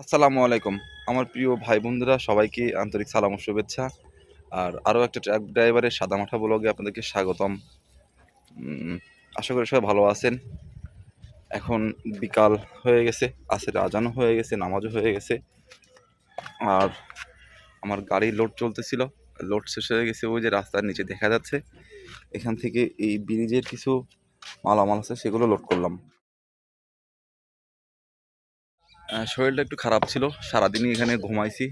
আসসালামু আলাইকুম। আমার প্রিয় ভাই বন্ধুরা, সবাইকে আন্তরিক সালাম ও শুভেচ্ছা। আর আরও একটা ট্র্যাক ড্রাইভারের সাদামাঠা ব্লগে আপনাদেরকে স্বাগতম। আশা করি সবাই ভালো আছেন। এখন বিকাল হয়ে গেছে, আসের আজানও হয়ে গেছে, নামাজও হয়ে গেছে। আর আমার গাড়ি লোড চলতেছিল, লোড শেষ হয়ে গেছে, ওই যে রাস্তার নিচে দেখা যাচ্ছে। এখান থেকে এই ব্রিজের কিছু মালামাল আছে, সেগুলো লোড করলাম। শরীরটা একটু খারাপ ছিল। সারাদিনই এখানে ঘুমাইছি।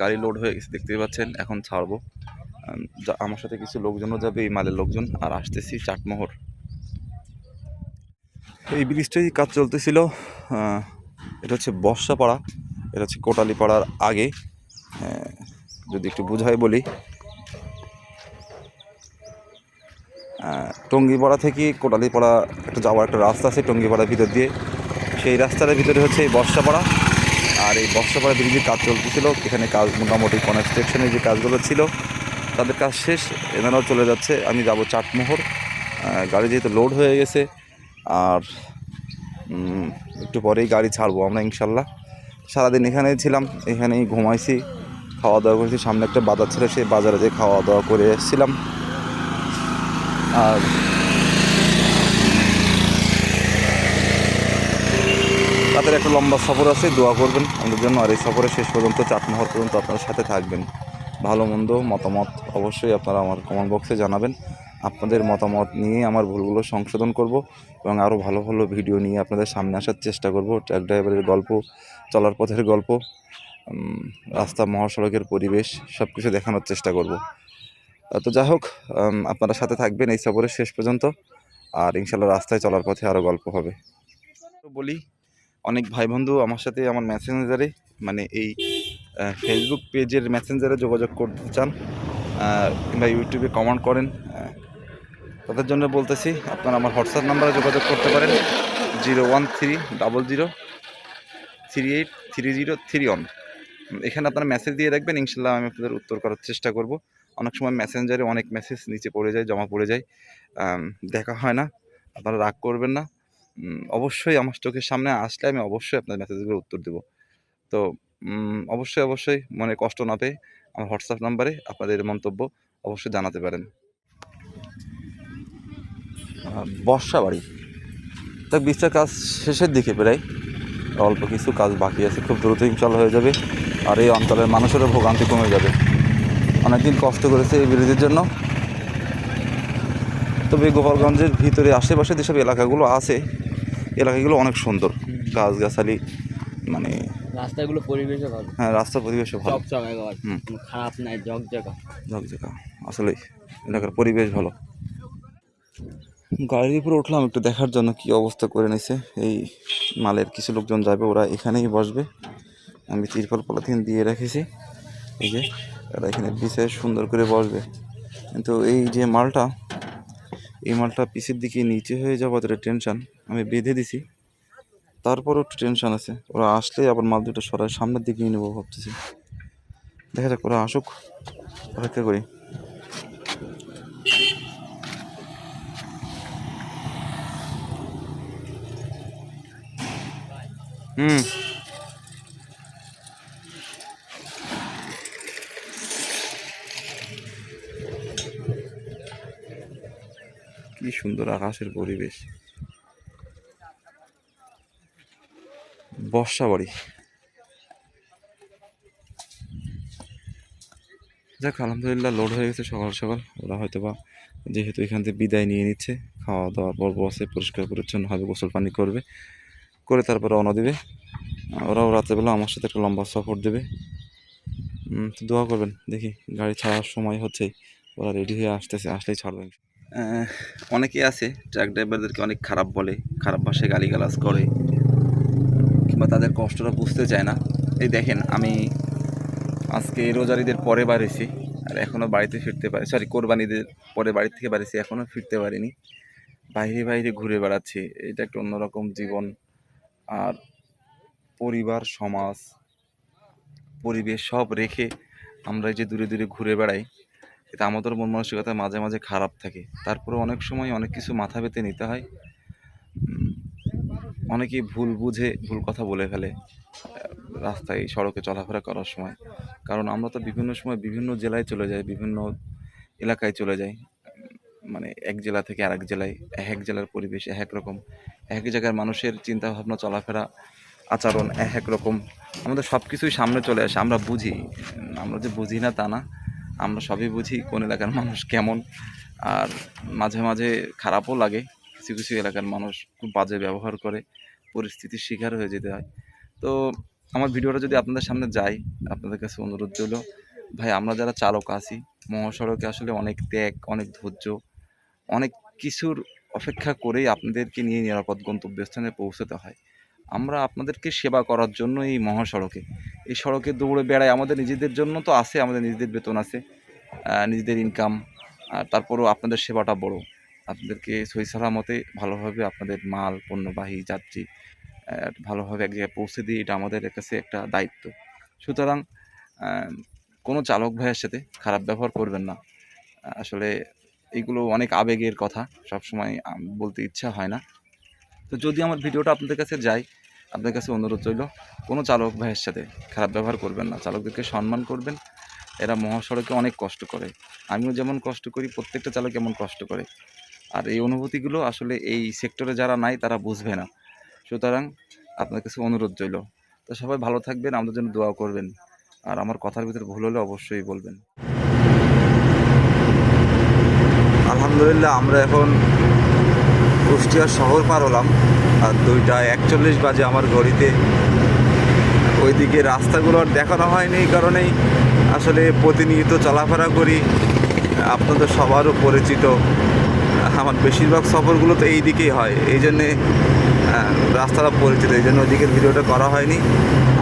গাড়ি লোড হয়ে গেছে, দেখতেই পাচ্ছেন, এখন ছাড়বো। আমার সাথে কিছু লোকজনও যাবে, এই মালের লোকজন, আর আসতেছি চাটমোহর। এই ব্রিজটাই কাজ চলতেছিল। এটা হচ্ছে বর্ষাপাড়া, এটা হচ্ছে কোটালীপাড়ার আগে। যদি একটু বুঝাই বলি। টঙ্গিপাড়া থেকে কোটালীপাড়া একটা যাওয়ার একটা রাস্তা আছে, টঙ্গিপাড়ার ভিতর দিয়ে। সেই রাস্তার ভিতরে হচ্ছে এই বর্ষাপাড়া। আর এই বর্ষাপাড়া ব্রিজের কাজ চলতেছিল, এখানে কাজ মোটামুটি কনস্ট্রাকশনের যে কাজগুলো ছিল, তাদের কাজ শেষ। এনারাও চলে যাচ্ছে। আমি যাব চাটমোহর। গাড়ি যেহেতু লোড হয়ে গেছে, আর একটু পরেই গাড়ি ছাড়বো আমরা ইনশাল্লাহ। সারাদিন এখানেই ছিলাম, এখানেই ঘুমাইছি খাওয়া দাওয়া করেছি। সামনে একটা বাজার ছিল, সেই বাজারে যে খাওয়া দাওয়া করে এসেছিলাম। আর তাদের একটা লম্বা সফর আছে, দোয়া করবেন আমাদের জন্য। আর এই সফরে শেষ পর্যন্ত চাটমোহর পর্যন্ত আপনারা সাথে থাকবেন। ভালো, মন্দ মতামত অবশ্যই আপনারা আমার কমেন্ট বক্সে জানাবেন। আপনাদের মতামত নিয়ে আমার ভুলগুলো সংশোধন করব এবং আরও ভালো ভালো ভিডিও নিয়ে আপনাদের সামনে আসার চেষ্টা করব। ট্রাক ড্রাইভারের গল্প, চলার পথের গল্প রাস্তা, মহাসড়কের পরিবেশ সব কিছু দেখানোর চেষ্টা করব। তো যাই হোক আপনারা সাথে থাকবেন এই সফরের শেষ পর্যন্ত। আর ইনশাল্লাহ রাস্তায় চলার পথে আরও গল্প হবে। বলি অনেক ভাই বন্ধু আমার সাথে আমার মেসেঞ্জারে মানে এই ফেসবুক পেজের মেসেঞ্জারে যোগাযোগ করতে চান কিংবা ইউটিউবে কমেন্ট করেন তাদের জন্য বলতেছি, আপনারা আমার হোয়াটসঅ্যাপ নাম্বারে যোগাযোগ করতে পারেন zero one three double zero three eight three zero three one এখানে আপনারা মেসেজ দিয়ে রাখবেন ইনশাল্লাহ আমি আপনাদের উত্তর করার চেষ্টা করব। অনেক সময় মেসেঞ্জারে অনেক মেসেজ নিচে পড়ে যায়, জমা পড়ে যায় দেখা হয় না, আপনারা রাগ করবেন না। অবশ্যই আমার চোখের সামনে আসলে আমি অবশ্যই আপনার মেসেজগুলো উত্তর দেবো। তো অবশ্যই অবশ্যই মনে কষ্ট না পেয়ে আমার হোয়াটসঅ্যাপ নাম্বারে আপনাদের মন্তব্য অবশ্যই জানাতে পারেন। বর্ষা বাড়ি। তা বীজটার কাজ শেষের দিকে প্রায়। অল্প কিছু কাজ বাকি আছে, খুব দ্রুত ইনশাল হয়ে যাবে। আর এই অঞ্চলের মানুষেরও ভোগান্তি কমে যাবে। অনেকদিন কষ্ট করেছে এই ব্রিজের জন্য। তবে গোপালগঞ্জের ভিতরে আশেপাশে যেসব এলাকাগুলো আছে এলাকাগুলো অনেক সুন্দর। গাছগাছালি মানে রাস্তাগুলো পরিবেশও ভালো। হ্যাঁ রাস্তার পরিবেশও ভালো। হুম। খারাপ নাই জকজকা ঝকঝকা। আসলে এলাকার পরিবেশ ভালো। গাড়ির উপরে উঠলাম একটু দেখার জন্য কি অবস্থা করে নিছে। এই মালের কিছু লোকজন যাবে ওরা এখানেই বসবে। আমি তিরপল পলিথিন দিয়ে রেখেছি। এই যে এরা এখানে পিছিয়ে সুন্দর করে বসবে। কিন্তু এই যে মালটা এই মালটা পিছের দিকে নিচে হয়ে যাওয়া একটা টেনশন আমি বেঁধে দিছি। তারপরও একটু টেনশান আছে। ওরা আসলে আবার মাল দুটো সরাই সামনের দিকে নিয়ে নেব ভাবতেছি। দেখা যাক ওরা আসুক। অপেক্ষা করি। হুম কি সুন্দর আকাশের পরিবেশ। বর্ষা বাড়ি। যাক, আলহামদুলিল্লাহ লোড হয়ে গেছে সকাল সকাল। ওরা হয়তো বা যেহেতু এখান থেকে বিদায় নিয়ে নিচ্ছে খাওয়া দাওয়া পর্ব আছে, পরিষ্কার পরিচ্ছন্নভাবে গোসল পানি করবে, করে তারপর রওনা দিবে। ওরাও রাত্রেবেলা আমার সাথে একটা লম্বা সফর দেবে। দোয়া করবেন, দেখি গাড়ি ছাড়ার সময় হচ্ছে, ওরা রেডি হয়ে আসতেছে, আসলেই ছাড়বে। অনেকেই আছে ট্রাক ড্রাইভারদেরকে অনেক খারাপ বলে, খারাপ ভাষায় গালিগালাজ করে, কিংবা তাদের কষ্টটা বুঝতে চায় না। এই দেখেন, আমি আজকে রোজারিদের পরে বাড়িছি, আর এখনও বাড়িতে ফিরতে পারি সরি কোরবানিদের পরে বাড়ি থেকে বাড়িছি এখনও ফিরতে পারিনি। বাইরে বাইরে ঘুরে বেড়াচ্ছি, এটা একটা অন্যরকম জীবন। আর পরিবার, সমাজ, পরিবেশ সব রেখে আমরা যে দূরে দূরে ঘুরে বেড়াই এটা আমাদের মন মানসিকতা মাঝে মাঝে খারাপ থাকে। তারপরে অনেক সময় অনেক কিছু মাথা পেতে নিতে হয়। অনেকেই ভুল বুঝে ভুল কথা বলে ফেলে রাস্তায় সড়কে চলাফেরা করার সময়। কারণ আমরা তো বিভিন্ন সময় বিভিন্ন জেলায় চলে যাই, বিভিন্ন এলাকায় চলে যাই। মানে এক জেলা থেকে আরেক জেলায়, এক এক জেলার পরিবেশ এক এক রকম। এক এক জায়গার মানুষের চিন্তা ভাবনা চলাফেরা, আচরণ এক এক রকম। আমাদের সব কিছুই সামনে চলে আসে, আমরা বুঝি। আমরা যে বুঝি না তা না। আমরা সবই বুঝি কোন এলাকার মানুষ কেমন। আর মাঝে মাঝে খারাপও লাগে। কিছু কিছু এলাকার মানুষ খুব বাজে ব্যবহার করে। পরিস্থিতির শিকার হয়ে যেতে হয়। তো আমার ভিডিওটা যদি আপনাদের সামনে যায়, আপনাদের কাছে অনুরোধ রইল, ভাই আমরা যারা চালক আছি, মহাসড়কে আসলে অনেক ত্যাগ, অনেক ধৈর্য, অনেক কিছুর অপেক্ষা করেই আপনাদেরকে নিয়ে নিরাপদ গন্তব্যস্থানে পৌঁছতে হয়। আমরা আপনাদেরকে সেবা করার জন্য এই মহাসড়কে। এই সড়কে দৌড়ে বেড়াই আমাদের নিজেদের জন্য তো আছে, আমাদের নিজেদের বেতন আছে নিজেদের ইনকাম আর তারপরেও আপনাদের সেবাটা বড়। আপনাদেরকে সই সালামতে ভালোভাবে আপনাদের মাল, পণ্যবাহী, যাত্রী ভালোভাবে এক জায়গায় পৌঁছে দিই এটা আমাদের কাছে একটা দায়িত্ব। সুতরাং কোনো চালক ভাইয়ের সাথে খারাপ ব্যবহার করবেন না। আসলে এগুলো অনেক আবেগের কথা, সবসময় বলতে ইচ্ছা হয় না। তো যদি আমার ভিডিওটা আপনাদের কাছে যায় আপনাদের কাছে অনুরোধ রইল, কোনো চালক ভাইয়ের সাথে খারাপ ব্যবহার করবেন না। চালকদেরকে সম্মান করবেন, এরা মহাসড়কে অনেক কষ্ট করে। আমিও যেমন কষ্ট করি, প্রত্যেকটা চালক এমন কষ্ট করে। আর এই অনুভূতিগুলো আসলে এই সেক্টরে যারা নাই, তারা বুঝবে না। সুতরাং আপনার কাছে অনুরোধ রইল, তো সবাই ভালো থাকবেন, আমাদের জন্য দোয়া করবেন। আর আমার কথার ভিতরে ভুল হলে অবশ্যই বলবেন। আলহামদুলিল্লাহ, আমরা এখন কুষ্টিয়া শহর পার হলাম। আর দুইটা একচল্লিশ বাজে আমার ঘড়িতে। ওইদিকে রাস্তাগুলো আর দেখানো হয়নি এই কারণেই। আসলে প্রতিনিয়ত চলাফেরা করি, আপনাদের সবারও পরিচিত। আমার বেশিরভাগ সফরগুলো তো এই দিকেই হয়, এই জন্যে রাস্তাটা পরিচিত, এই জন্য ওইদিকের ভিডিওটা করা হয়নি।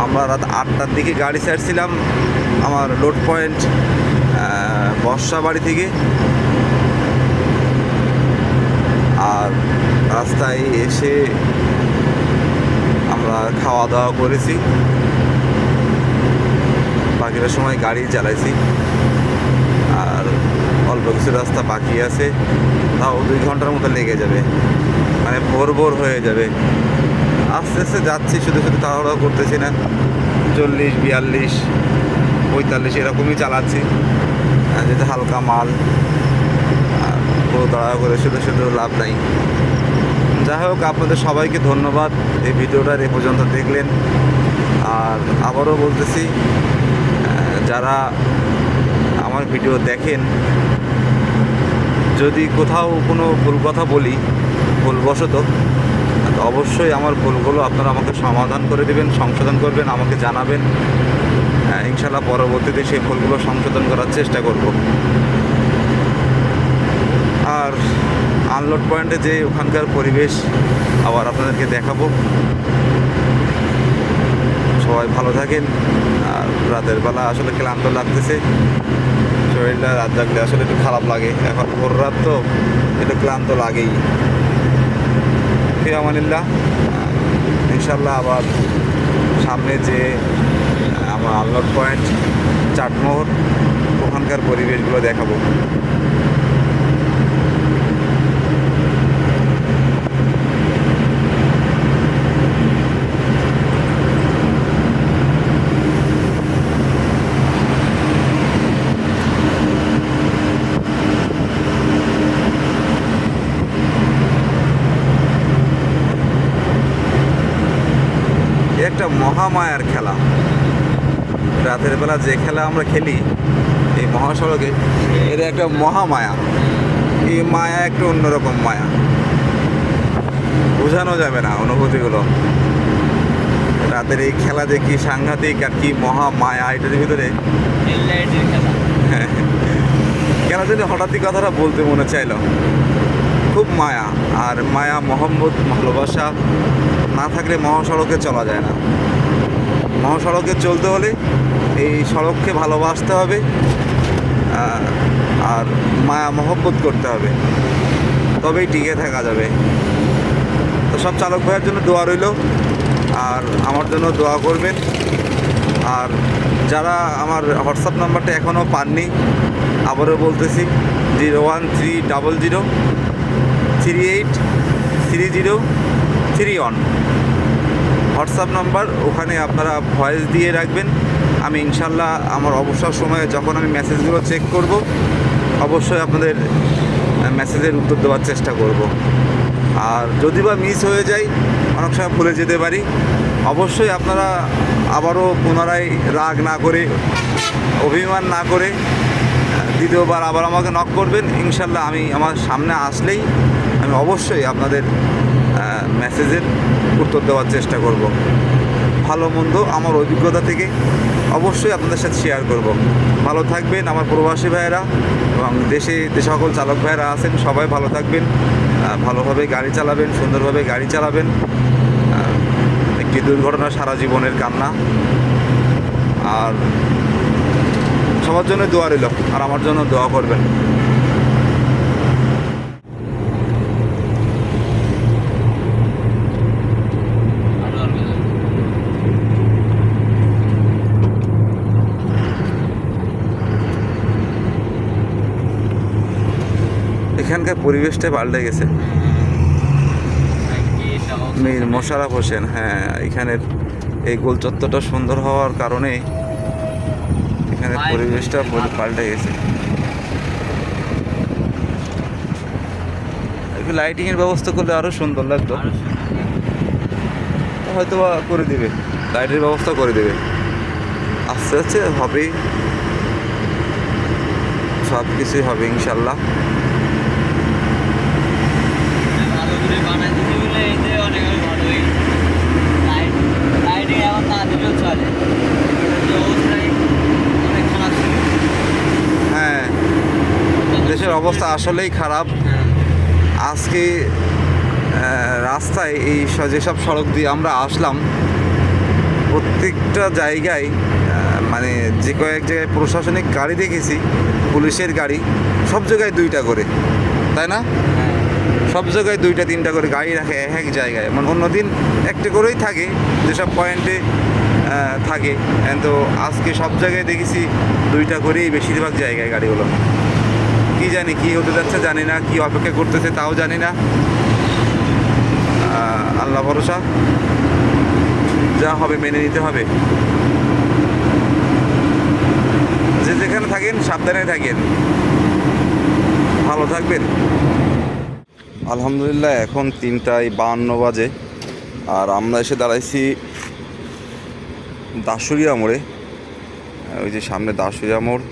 আমরা রাত আটটার দিকে গাড়ি ছাড়ছিলাম, আমার লোড পয়েন্ট বর্ষা বাড়ি থেকে আর রাস্তায় এসে আমরা খাওয়া দাওয়া করেছি। বাকিটা সময় গাড়ি চালাইছি। আর অল্প কিছু রাস্তা বাকি আছে। তাও দুই ঘণ্টার মতো লেগে যাবে। মানে ভোর ভোর হয়ে যাবে। আস্তে আস্তে যাচ্ছি, শুধু শুধু তাড়াহুড়ো করতেছি না। চল্লিশ, বিয়াল্লিশ, পঁয়তাল্লিশ এরকমই চালাচ্ছি। যেহেতু হালকা মাল, আর পুরো তাড়াহুড়ো করে শুধু শুধু লাভ নাই। যাই হোক আপনাদের সবাইকে ধন্যবাদ। এই ভিডিওটা এ পর্যন্ত দেখলেন। আর আবারও বলতেছি যারা আমার ভিডিও দেখেন যদি কোথাও কোনো ভুল কথা বলি ভুলবশত অবশ্যই আমার ভুলগুলো আপনারা আমাকে সমাধান করে দেবেন সংশোধন করবেন আমাকে জানাবেন। আহ, ইনশাল্লাহ পরবর্তীতে সেই ভুলগুলো সংশোধন করার চেষ্টা করব। আর আনলোড পয়েন্টে যে ওখানকার পরিবেশ, আবার আপনাদেরকে দেখাবো। সবাই ভালো থাকেন। আর রাতের বেলা আসলে ক্লান্ত লাগতেছে। শরীরটা রাত জাগলে আসলে একটু খারাপ লাগে। এখন ভোর রাত তো একটু ক্লান্ত লাগেই। ফিরামানিল্লাহ ইনশাল্লাহ আবার সামনে যে আমার আনলোড পয়েন্ট চাটমোহর, ওখানকার পরিবেশগুলো দেখাবো এ একটা মহামায়ার খেলা রাতের বেলা যে খেলা আমরা খেলি এই মহাসড়কে এটা একটা মহামায়া। এই মায়া একটা অন্যরকম মায়া। বোঝানো যাবে না অনুভূতিগুলো। রাতের এই খেলা যে কি সাংঘাতিক আর কি মহামায়া এটার ভিতরে। কেন জানি হঠাৎই কথাটা বলতে মনে চাইলো। খুব মায়া আর মায়া মহম্মদ ভালোবাসা না থাকলে মহাসড়কে চলা যায় না। মহাসড়কে চলতে হলে এই সড়ককে ভালোবাসতে হবে আর মায়া মহব্বত করতে হবে। তবেই টিকে থাকা যাবে। তো সব চালক ভাইয়ের জন্য দোয়া রইল, আর আমার জন্য দোয়া করবেন। আর যারা আমার হোয়াটসঅ্যাপ নাম্বারটা এখনও পাননি, আবারও বলতেছি, zero one three double zero three eight three zero three one. WhatsApp number, ওখানে আপনারা ভয়েস দিয়ে রাখবেন। আমি ইনশাল্লাহ আমার অবসর সময়ে যখন আমি মেসেজগুলো চেক করব, অবশ্যই আপনাদের মেসেজের উত্তর দেওয়ার চেষ্টা করব। আর যদি বা মিস হয়ে যায় অনেক সময় ভুলে যেতে পারি। অবশ্যই আপনারা আবারও পুনরায় রাগ না করে, অভিমান না করে, দ্বিতীয়বার আবার আমাকে নক করবেন। ইনশাল্লাহ আমি আমার সামনে আসলেই আমি অবশ্যই আপনাদের মেসেজের উত্তর দেওয়ার চেষ্টা করব। ভালো, মন্দ, আমার অভিজ্ঞতা থেকে অবশ্যই আপনাদের সাথে শেয়ার করব। ভালো থাকবেন আমার প্রবাসী ভাইয়েরা এবং দেশে, যে সকল চালক ভাইয়েরা আছেন, সবাই ভালো থাকবেন। ভালোভাবে গাড়ি চালাবেন, সুন্দরভাবে গাড়ি চালাবেন। একটি দুর্ঘটনা সারা জীবনের কান্না। আর সবার জন্য দোয়া রইল, আর আমার জন্য দোয়া করবেন। এখানকার পরিবেশটা পাল্টে গেছে। মীর মোশাররফ হোসেন হ্যাঁ এখানের এই গোল চত্বরটা সুন্দর হওয়ার কারণে এখানে পরিবেশটা পাল্টে গেছে। একটু লাইটিংয়ের ব্যবস্থা করলে আরও সুন্দর লাগতো। হয়তো বা করে দিবে লাইটের ব্যবস্থা করে দেবে। আস্তে আস্তে হবে সব কিছুই হবে ইনশাল্লাহ ভালো করে বানাই দিতে বলে এতে অনেক ভালোই লাইট লাইটিং হ্যাঁ দেশের অবস্থা আসলেই খারাপ। আজকে রাস্তায় এই যেসব সড়ক দিয়ে আমরা আসলাম, প্রত্যেকটা জায়গায় মানে যে কয়েক জায়গায় প্রশাসনিক গাড়ি দেখেছি, পুলিশের গাড়ি, সব জায়গায় দুইটা করে, তাই না? সব জায়গায় দুইটা, তিনটা করে গাড়ি রাখে এক এক জায়গায়। মানে অন্যদিন একটা করেই থাকে, যেসব পয়েন্টে থাকে। তো আজকে সব জায়গায় দেখেছি দুইটা করেই বেশিরভাগ জায়গায় গাড়িগুলো। কি জানি কি হতে যাচ্ছে জানি না, কি অপেক্ষা করতেছে তাও জানি না। আল্লাহ ভরসা। যা হবে মেনে নিতে হবে। যে যেখানে থাকেন, সাবধানে থাকেন। ভালো থাকবেন। আলহামদুলিল্লাহ, এখন তিনটায় বাহান্ন বাজে। আর আমরা এসে দাঁড়াইছি দাসুরিয়া মোড়ে ওই যে সামনে দাসুরিয়া মোড়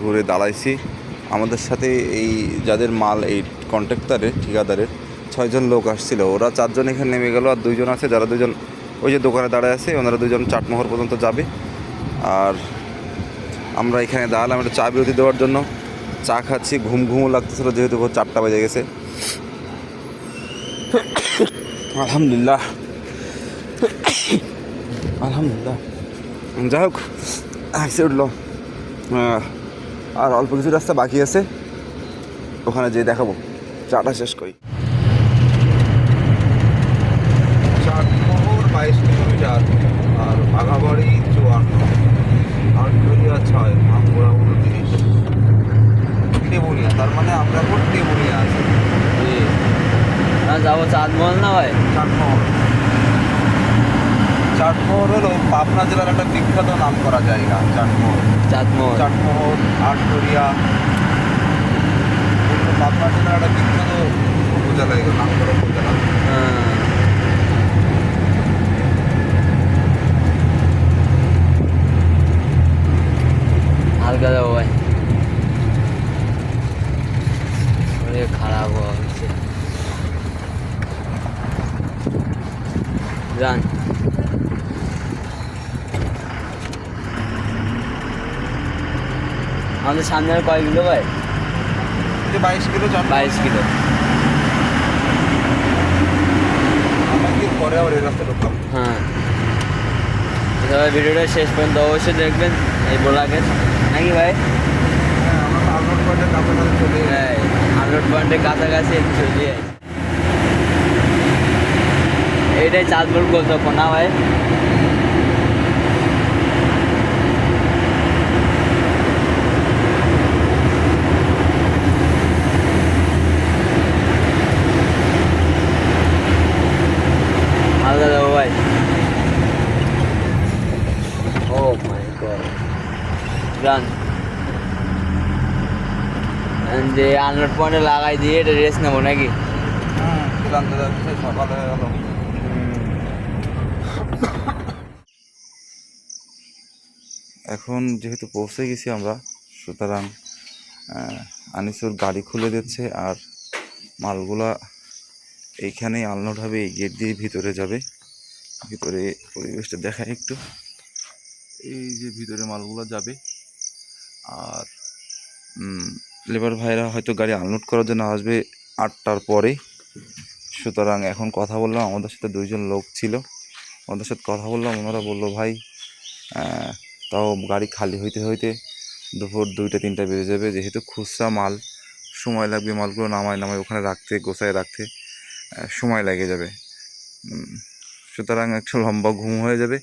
ঘুরে দাঁড়াইছি। আমাদের সাথে এই যাদের মাল, এই কন্ট্রাক্টারের ঠিকাদারের, ছয়জন লোক আসছিল। ওরা চারজন এখানে নেমে গেল আর দুইজন আছে, যারা দুজন ওই যে দোকানে দাঁড়ায় আছে, ওনারা দুজন চাটমোহর পর্যন্ত যাবে। আর আমরা এখানে দাঁড়ালাম একটু চা বিরতি দেওয়ার জন্য। চা খাচ্ছি, ঘুম ঘুমও লাগতেছিল যেহেতু ভোর চারটা বেজে গেছে। আলহামদুলিল্লাহ। আলহামদুলিল্লাহ। যাই হোক আসছে উঠল আর অল্প কিছু রাস্তা বাকি আছে। ওখানে যেয়ে দেখাবো। চাটা শেষ করি। চাটমোহর বাইশ কিলোমিটার আর বাঘাবাড়ি চুয়ান্ন। আটগড়িয়া ছয় মামুরা উনত্রিশ। টেবুনিয়া তার মানে আমরা এখন টেবুনিয়া আছি। যাব চাঁদমহল না ভাই চাটমোহর চাটমোহর হলো পাবনা জেলার একটা বিখ্যাত নাম করা জায়গা চাটমোহর। চাটমোহর। চাটমোহর আটগড়িয়া পাবনা জেলার একটা বিখ্যাত উপজেলা নাম করা উপজেলা হ্যাঁ হালকা যাব ভাই শরীর খারাপ হচ্ছে যান আমাদের সামনে আর কয় কিলো ভাই? বাইশ কিলো বাইশ কিলো। পরে আবার এই রাস্তা ঢুকলাম? হ্যাঁ। সবাই ভিডিওটা শেষ পর্যন্ত অবশ্যই দেখবেন এই ব্লগের নাকি ভাই? হ্যাঁ আপলোড পয়েন্টের কাছাকাছি চলে আছি এইটাই চাঁদপুর গোলচক্কর না ভাই? যে আনলোড পয়েন্টে লাগাই দিয়ে এটা রেস্ট নেব নাকি? হয়ে গেল এখন যেহেতু পৌঁছে গেছি আমরা, সুতরাং আনিসুর গাড়ি খুলে দিচ্ছে আর মালগুলা এইখানেই আনলোড হবে, এই গেট দিয়ে ভিতরে যাবে। ভিতরে পরিবেশটা দেখায় একটু। এই যে ভিতরে মালগুলো যাবে, আর লেবার ভাইরা হয়তো গাড়ি আনলোড করার জন্য আসবে আটটার পরে। সুতরাং এখন কথা বললাম, আমাদের সাথে দুইজন লোক ছিল। ওদের সাথে কথা বললাম, ওনারা বলল, ভাই তাও গাড়ি খালি হইতে হইতে দুপুর দুইটা তিনটা বেজে যাবে। যেহেতু খুচরা মাল, সময় লাগবে মালগুলো নামায় নামায় ওখানে রাখতে, গোছায় রাখতে সময় লেগে যাবে। সুতরাং একটু লম্বা ঘুম হয়ে যাবে।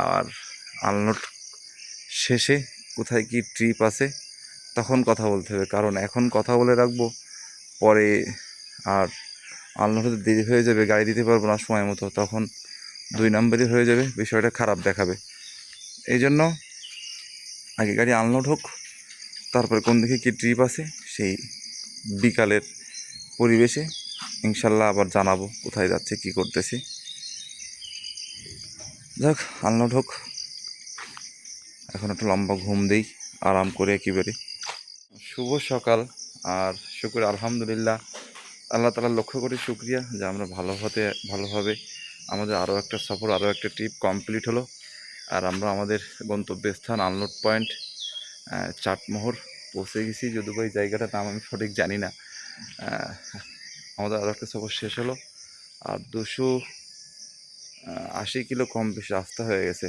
আর আনলোড শেষে কোথায় কি ট্রিপ আছে তখন কথা বলতে হবে। কারণ এখন কথা বলে রাখব, পরে আর আনলোড হতে দেরি হয়ে যাবে, গাড়ি দিতে পারব না সময় মতো, তখন দুই নাম্বারই হয়ে যাবে, বিষয়টা খারাপ দেখাবে। এই জন্য আগে গাড়ি আনলোড হোক, তারপরে কোন দিকে কী ট্রিপ আছে, সেই বিকালের পরিবেশে ইনশাল্লাহ আবার জানাব কোথায় যাচ্ছে, কি করতেছি। যাক আনলোড হোক। এখন একটু লম্বা ঘুম দেই, আরাম করে একেবারে। শুভ সকাল। আর শুক্র, আলহামদুলিল্লাহ। আল্লাহ তালা লক্ষ্য করি শুক্রিয়া যে আমরা ভালো হতে ভালোভাবে আমাদের আরও একটা সফর, আরও একটা ট্রিপ কমপ্লিট হলো। আর আমরা আমাদের গন্তব্যস্থান আনলোড পয়েন্ট চাটমোহর পৌঁছে গেছি। যদিও এই জায়গাটার নাম আমি সঠিক জানি না। আমাদের আরও একটা সফর শেষ হলো। আর দুশো আশি কিলো কম বেশি রাস্তা হয়ে গেছে।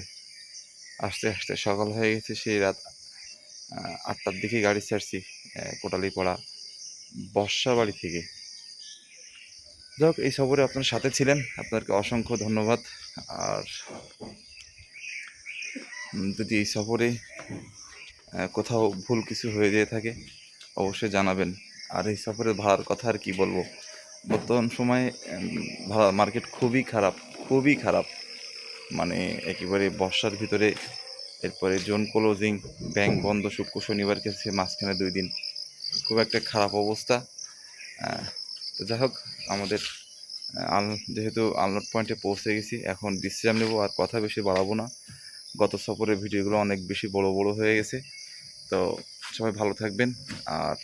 আস্তে আস্তে সকাল হয়ে গেছে। সেই রাত আটটার দিকে গাড়ি ছাড়ছি কোটালীপাড়া বর্ষা বাড়ি থেকে যাক এই সফরে আপনার সাথে ছিলেন। আপনাকে অসংখ্য ধন্যবাদ। আর যদি এই সফরে কোথাও ভুল কিছু হয়ে যেয়ে থাকে, অবশ্যই জানাবেন। আর এই সফরের ভাড়ার কথা আর কি বলব? বর্তমান সময়ে ভাড়া মার্কেট খুবই খারাপ খুবই খারাপ। মানে একেবারে বর্ষার ভিতরে এরপরে জোন ক্লোজিং ব্যাংক বন্ধ শুক্র শনিবার গেছে মাঝখানে দুই দিন। খুব একটা খারাপ অবস্থা। তো যাই হোক, আমাদের আল, যেহেতু আনলোড পয়েন্টে পৌঁছে গেছি, এখন বিশ্রাম নেব, আর কথা বেশি বাড়াবো না। গত সফরের ভিডিওগুলো অনেক বেশি বড় বড় হয়ে গেছে। তো সবাই ভালো থাকবেন, আর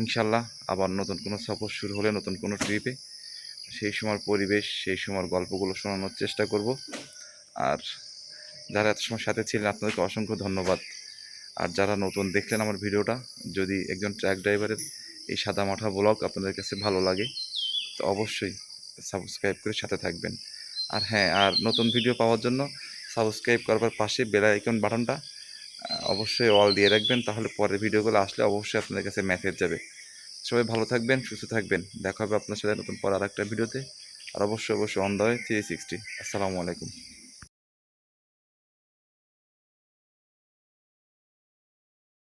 ইনশাল্লাহ আবার নতুন কোনো সফর শুরু হলে নতুন কোনো ট্রিপে সেই সময় পরিবেশ, সেই সময় গল্পগুলো শোনানোর চেষ্টা করব। আর যারা এত সময় সাথে ছিলেন, আপনাদেরকে অসংখ্য ধন্যবাদ। আর যারা নতুন দেখলেন আমার ভিডিওটা, যদি একজন ট্র্যাক ড্রাইভারের এই সাদা মাঠা ব্লগ আপনাদের কাছে ভালো লাগে, তো অবশ্যই সাবস্ক্রাইব করে সাথে থাকবেন। আর হ্যাঁ আর নতুন ভিডিও পাওয়ার জন্য সাবস্ক্রাইব করবার পাশে বেল আইকন বাটনটা অবশ্যই অল দিয়ে রাখবেন, তাহলে পরের ভিডিওগুলো আসলে অবশ্যই আপনাদের কাছে মেসেজ যাবে। সবাই ভালো থাকবেন, সুস্থ থাকবেন। দেখা হবে আপনার সাথে নতুন পর আর একটা ভিডিওতে। আর অবশ্যই অবশ্যই অন দ্য থ্রি সিক্সটি আসসালামু আলাইকুম।